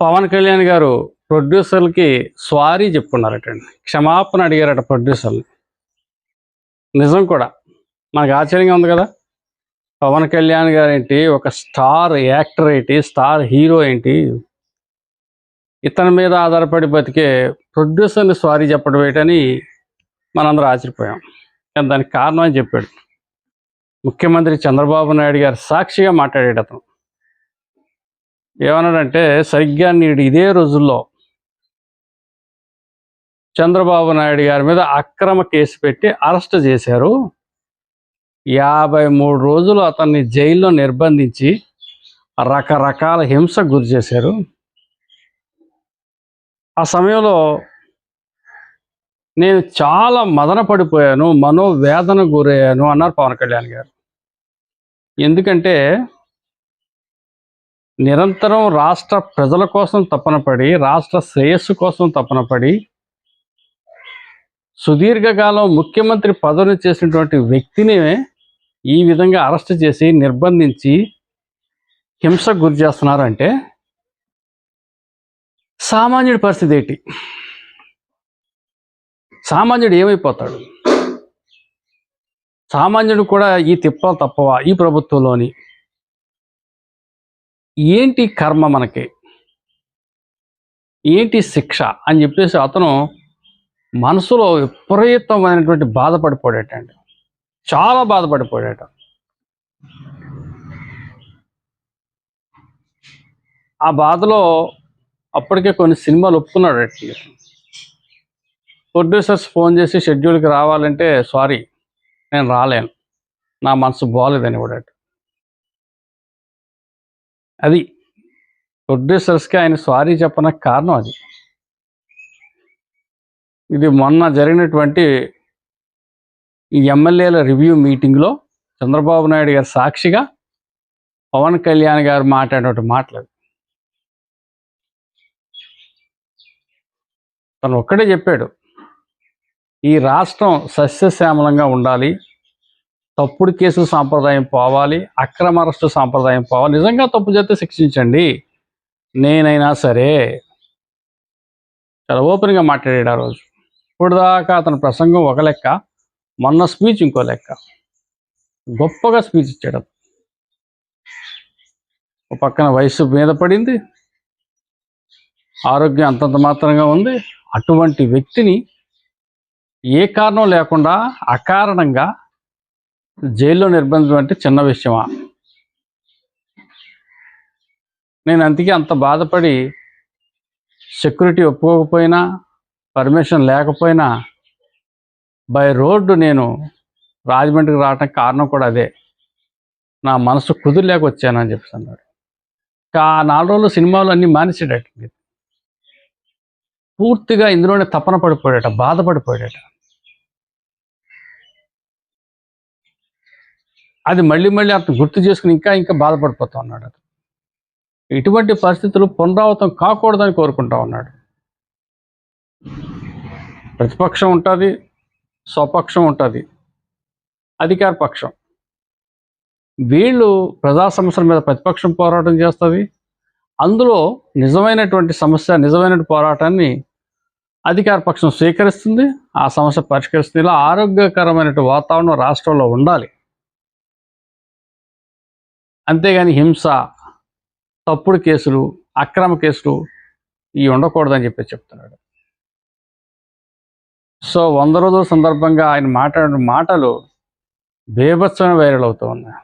పవన్ కళ్యాణ్ గారు ప్రొడ్యూసర్లకి సారీ చెప్పుకున్నారటండి. క్షమాపణ అడిగారట ప్రొడ్యూసర్లు. నిజం కూడా. మనకు ఆశ్చర్యంగా ఉంది కదా? పవన్ కళ్యాణ్ గారు ఏంటి? ఒక స్టార్ యాక్టర్ ఏంటి? స్టార్ హీరో ఏంటి? ఇతని మీద ఆధారపడి బతికే ప్రొడ్యూసర్ని సారీ చెప్పడం ఏంటని మనందరూ ఆశ్చర్యపోయాం. కానీ దానికి కారణం అని చెప్పాడు. ముఖ్యమంత్రి చంద్రబాబు నాయుడు గారు సాక్షిగా మాట్లాడాడు అతను. ఏమన్నాడంటే సరిగ్గా నేడు ఇదే రోజుల్లో చంద్రబాబు నాయుడు గారి మీద అక్రమ కేసు పెట్టి అరెస్ట్ చేశారు. యాభై మూడు రోజులు అతన్ని జైల్లో నిర్బంధించి రకరకాల హింసకు గురి చేశారు. ఆ సమయంలో నేను చాలా మదన పడిపోయాను మనోవేదన గురయ్యాను అన్నారు పవన్ కళ్యాణ్ గారు. ఎందుకంటే నిరంతరం రాష్ట్ర ప్రజల కోసం తపనపడి రాష్ట్ర శ్రేయస్సు కోసం తపనపడి సుదీర్ఘకాలం ముఖ్యమంత్రి పదవిని చేసినటువంటి వ్యక్తిని ఈ విధంగా అరెస్ట్ చేసి నిర్బంధించి హింసకు గురి చేస్తున్నారంటే సామాన్యుడి పరిస్థితి ఏంటి? సామాన్యుడు ఏమైపోతాడు? సామాన్యుడు కూడా ఈ తిప్పలు తప్పవా ఈ ప్రభుత్వంలోని? ఏంటి కర్మ మనకి? ఏంటి శిక్ష? అని చెప్పేసి అతను మనసులో విపరీతమైనటువంటి బాధపడిపోయాటండి చాలా బాధపడిపోయాట ఆ బాధలో అప్పటికే కొన్ని సినిమాలు ఒప్పుకున్నాడు ప్రొడ్యూసర్స్ ఫోన్ చేసి షెడ్యూల్కి రావాలంటే సారీ నేను రాలేను. నా మనసు బాగోలేదని కూడా అది ప్రొడ్యూసర్స్కి ఆయన సారీ చెప్పడానికి కారణం అది. ఇది మొన్న జరిగినటువంటి ఈ ఎమ్మెల్యేల రివ్యూ మీటింగ్లో చంద్రబాబు నాయుడు గారి సాక్షిగా పవన్ కళ్యాణ్ గారు మాట్లాడినటువంటి మాట్లాడు తను ఒక్కడే చెప్పాడు ఈ రాష్ట్రం సస్యశ్యామలంగా ఉండాలి తప్పుడు కేసు సాంప్రదాయం పోవాలి అక్రమ అరెస్టు సాంప్రదాయం పోవాలి. నిజంగా తప్పు చేస్తే శిక్షించండి. నేనైనా సరే చాలా ఓపెన్గా మాట్లాడాడు ఆ రోజు. ఇప్పటిదాకా అతని ప్రసంగం ఒక లెక్క మొన్న స్పీచ్ ఇంకో లెక్క. గొప్పగా స్పీచ్ ఇచ్చాడు ఒక పక్కన వయసు మీద పడింది. ఆరోగ్యం అంతంత మాత్రంగా ఉంది. అటువంటి వ్యక్తిని ఏ కారణం లేకుండా అకారణంగా జైల్లో నిర్బంధం అంటే చిన్న విషయమా? నేను అందుకే అంత బాధపడి సెక్యూరిటీ ఒప్పుకోకపోయినా పర్మిషన్ లేకపోయినా బై రోడ్డు నేను రాజమండ్రికి రావడానికి కారణం కూడా అదే. నా మనసు కుదిరలేక వచ్చానని చెప్పేసి అన్నాడు. ఆ నాలుగు రోజులు సినిమాలు అన్నీ మానేసాడట పూర్తిగా ఇందులోనే తపన పడిపోయాడట బాధపడిపోయాడట. అది మళ్ళీ మళ్ళీ అతను గుర్తు చేసుకుని ఇంకా ఇంకా బాధపడిపోతా ఉన్నాడు అతను. ఇటువంటి పరిస్థితులు పునరావృతం కాకూడదని కోరుకుంటా ఉన్నాడు. ప్రతిపక్షం ఉంటుంది స్వపక్షం ఉంటుంది అధికార పక్షం. వీళ్ళు ప్రజా సమస్యల మీద ప్రతిపక్షం పోరాటం చేస్తుంది. అందులో నిజమైనటువంటి సమస్య నిజమైనటువంటి పోరాటాన్ని అధికార పక్షం స్వీకరిస్తుంది. ఆ సమస్య పరిష్కరిస్తుంది. ఇలా ఆరోగ్యకరమైనటువంటి వాతావరణం రాష్ట్రంలో ఉండాలి. అంతేగాని హింస తప్పుడు కేసులు అక్రమ కేసులు ఇవి ఉండకూడదని చెప్పి చెప్తున్నాడు. సో వంద రోజుల సందర్భంగా ఆయన మాట్లాడిన మాటలు బేభత్సమైన వైరల్ అవుతూ ఉన్నాయి.